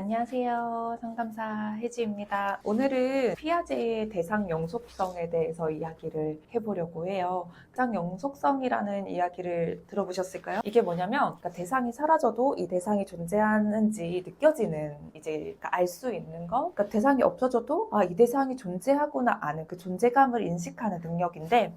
안녕하세요. 상담사 혜지입니다. 오늘은 피아제의 대상 영속성에 대해서 이야기를 해보려고 해요. 대상 영속성이라는 이야기를 들어보셨을까요? 이게 뭐냐면 그러니까 대상이 사라져도 이 대상이 존재하는지 느껴지는 이제 알수 있는 거. 그러니까 대상이 없어져도 아, 이 대상이 존재하구나 아는 그 존재감을 인식하는 능력인데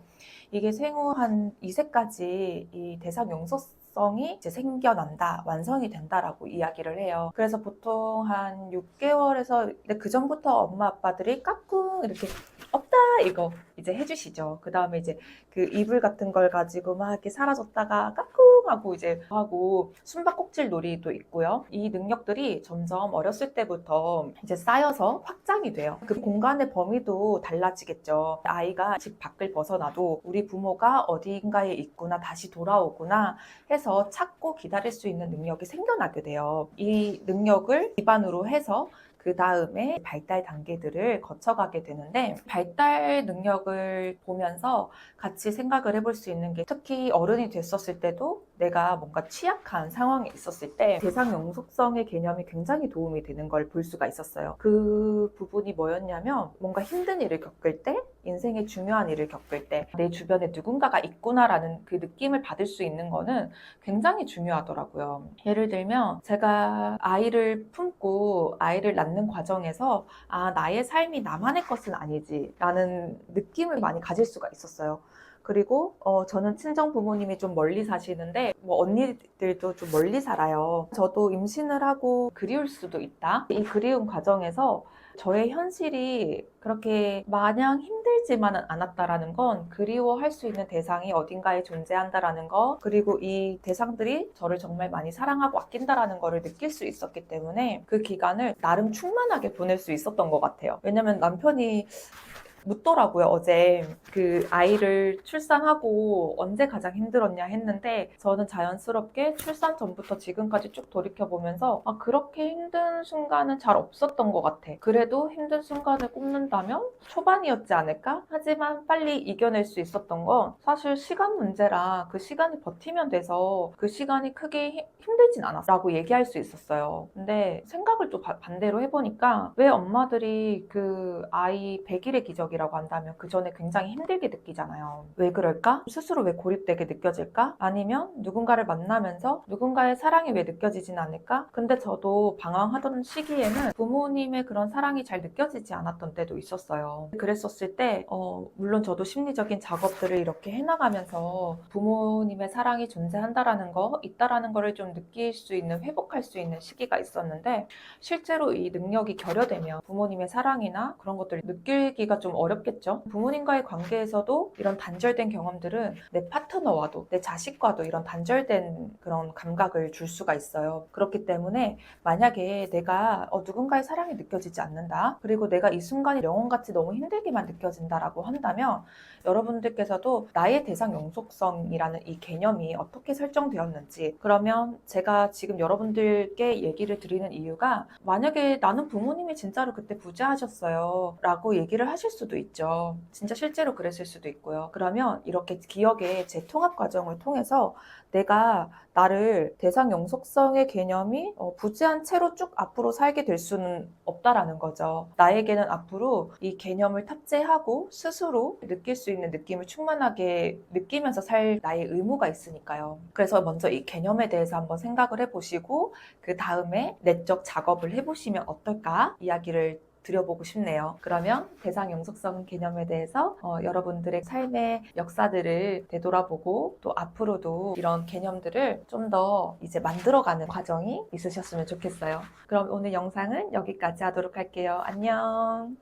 이게 생후 한 2세까지 이 대상 영속성 이 이제 생겨난다, 완성이 된다라고 이야기를 해요. 그래서 보통 한 6개월에서 그 전부터 엄마 아빠들이 까꿍 이렇게 없다 이거 이제 해주시죠. 그 다음에 이제 그 이불 같은 걸 가지고 막 이렇게 사라졌다가 까꿍 하고 이제 하고 숨바꼭질 놀이도 있고요. 이 능력들이 점점 어렸을 때부터 이제 쌓여서 확장이 돼요. 그 공간의 범위도 달라지겠죠. 아이가 집 밖을 벗어나도 우리 부모가 어디인가에 있구나 다시 돌아오구나 해서 찾고 기다릴 수 있는 능력이 생겨나게 돼요. 이 능력을 기반으로 해서 그 다음에 발달 단계들을 거쳐가게 되는데 발달 능력을 보면서 같이 생각을 해볼 수 있는 게 특히 어른이 됐었을 때도 내가 뭔가 취약한 상황에 있었을 때 대상 영속성의 개념이 굉장히 도움이 되는 걸 볼 수가 있었어요. 그 부분이 뭐였냐면 뭔가 힘든 일을 겪을 때 인생의 중요한 일을 겪을 때 내 주변에 누군가가 있구나라는 그 느낌을 받을 수 있는 거는 굉장히 중요하더라고요. 예를 들면 제가 아이를 품고 아이를 낳는 과정에서 아 나의 삶이 나만의 것은 아니지라는 느낌을 많이 가질 수가 있었어요. 그리고 어, 저는 친정 부모님이 좀 멀리 사시는데 뭐 언니들도 좀 멀리 살아요. 저도 임신을 하고 그리울 수도 있다. 이 그리운 과정에서 저의 현실이 그렇게 마냥 힘들지만은 않았다라는 건 그리워할 수 있는 대상이 어딘가에 존재한다라는 거 그리고 이 대상들이 저를 정말 많이 사랑하고 아낀다라는 거를 느낄 수 있었기 때문에 그 기간을 나름 충만하게 보낼 수 있었던 것 같아요. 왜냐면 남편이 묻더라고요, 어제. 그 아이를 출산하고 언제 가장 힘들었냐 했는데 저는 자연스럽게 출산 전부터 지금까지 쭉 돌이켜보면서 아, 그렇게 힘든 순간은 잘 없었던 것 같아. 그래도 힘든 순간을 꼽는다면 초반이었지 않을까? 하지만 빨리 이겨낼 수 있었던 건 사실 시간 문제라 그 시간이 버티면 돼서 그 시간이 크게 힘- 힘들진 않았라고 얘기할 수 있었어요. 근데 생각을 또 바- 반대로 해보니까 왜 엄마들이 그 아이 100일의 기적 이라고 한다면 그 전에 굉장히 힘들게 느끼잖아요. 왜 그럴까? 스스로 왜 고립되게 느껴질까? 아니면 누군가를 만나면서 누군가의 사랑이 왜 느껴지진 않을까? 근데 저도 방황하던 시기에는 부모님의 그런 사랑이 잘 느껴지지 않았던 때도 있었어요. 그랬었을 때, 어, 물론 저도 심리적인 작업들을 이렇게 해나가면서 부모님의 사랑이 존재한다라는 거, 있다라는 거를 좀 느낄 수 있는, 회복할 수 있는 시기가 있었는데, 실제로 이 능력이 결여되면 부모님의 사랑이나 그런 것들을 느끼기가 좀 어렵겠죠. 부모님과의 관계에서도 이런 단절된 경험들은 내 파트너와도 내 자식과도 이런 단절된 그런 감각을 줄 수가 있어요. 그렇기 때문에 만약에 내가 어, 누군가의 사랑이 느껴지지 않는다. 그리고 내가 이 순간이 영혼같이 너무 힘들게만 느껴진다라고 한다면 여러분들께서도 나의 대상 영속성이라는 이 개념이 어떻게 설정되었는지 그러면 제가 지금 여러분들께 얘기를 드리는 이유가 만약에 나는 부모님이 진짜로 그때 부재하셨어요 라고 얘기를 하실 수도 있죠. 진짜 실제로 그랬을 수도 있고요. 그러면 이렇게 기억의 재통합 과정을 통해서 내가 나를 대상 영속성의 개념이 어, 부재한 채로 쭉 앞으로 살게 될 수는 없다라는 거죠. 나에게는 앞으로 이 개념을 탑재하고 스스로 느낄 수 있는 느낌을 충만하게 느끼면서 살 나의 의무가 있으니까요. 그래서 먼저 이 개념에 대해서 한번 생각을 해보시고 그 다음에 내적 작업을 해보시면 어떨까 이야기를 드려보고 싶네요. 그러면 대상 영속성 개념에 대해서 어, 여러분들의 삶의 역사들을 되돌아보고 또 앞으로도 이런 개념들을 좀 더 이제 만들어가는 과정이 있으셨으면 좋겠어요. 그럼 오늘 영상은 여기까지 하도록 할게요. 안녕.